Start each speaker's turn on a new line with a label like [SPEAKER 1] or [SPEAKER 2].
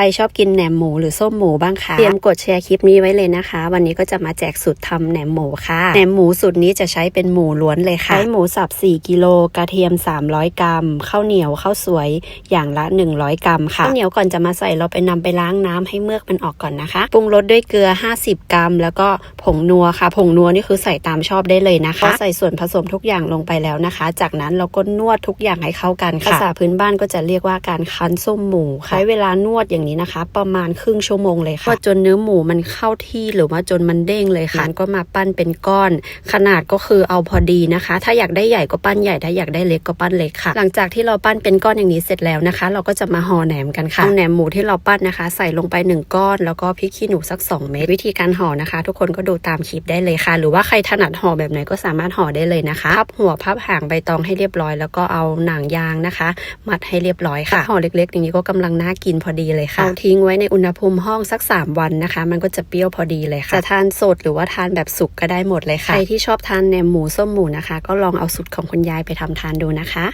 [SPEAKER 1] รชอบกินแหนมหมูหรือส้มหมูบ้างคะเตรียมกดแชร์คลิปนี้ไว้เลยนะคะ วันนี้ก็จะมาแจกสูตรทำแหนมหมูค่ะแหนมหมูสูตรนี้จะใช้เป็นหมูล้วนเลยค่ะใช้หมูสับ 4 กิโลกระเทียม 300 กรัมข้าวเหนียวข้าวสวยอย่างละ 100 กรัมค่ะข้าวเหนียวก่อนจะมาใส่เราไปนำไปล้างน้ำให้เมือกมันออกก่อนนะคะปรุงรสด้วยเกลือ 50 กรัม แล้วก็ผงนัวค่ะ ผงนัวนี่คือใส่ตามชอบได้เลยนะคะใส่ส่วนผสมทุกอย่างลงไปแล้วนะคะ จากนั้นเราก็นวดทุกอย่างให้เข้ากันค่ะภาษาพื้นบ้านก็จะเรียกว่าการคั้นส้มหมูค่ะใช้เวลานวดอย่างนี้นะคะ ประมาณครึ่งชั่วโมงเลยค่ะนวดจนเนื้อหมูมันเข้าที่หรือว่าจนมันเด้งเลยค่ะก็มาปั้นเป็นก้อน ขนาดก็คือเอาพอดีนะคะ ถ้าอยากได้ใหญ่ก็ปั้นใหญ่ถ้าอยากได้เล็กก็ปั้นเล็กค่ะ หลังจากที่เราปั้นเป็นก้อนอย่างนี้เสร็จแล้วนะคะ เราก็จะมาห่อแหนมกันค่ะเอาแหนมหมูที่เราปั้นนะคะ ใส่ลงไปหนึ่งก้อน แล้วก็พริกขี้หนูสัก 2 เม็ดวิธีการห่อนะคะ ทุกคนก็ดูตามคลิปได้เลยค่ะ หรือว่าใครถนัดห่อแบบไหนก็สามารถห่อได้เลยนะคะพับหัวพับหางใบตองให้เรียบร้อย แล้วก็เอาหนังยางนะคะ มัดให้เรียบร้อยค่ะห่อเล็กๆอย่างนี้ก็กำลังน่ากินพอดีเลยค่ะเอาทิ้งไว้ในอุณหภูมิห้องสัก 3 วันนะคะ มันก็จะเปรี้ยวพอดีเลยค่ะจะทานสดหรือว่าทานแบบสุกก็ได้หมดเลยค่ะใครที่ชอบทานแหนมหมูส้มหมูนะคะ ก็ลองเอาสูตรของคุณยายไปทำทานดูนะคะ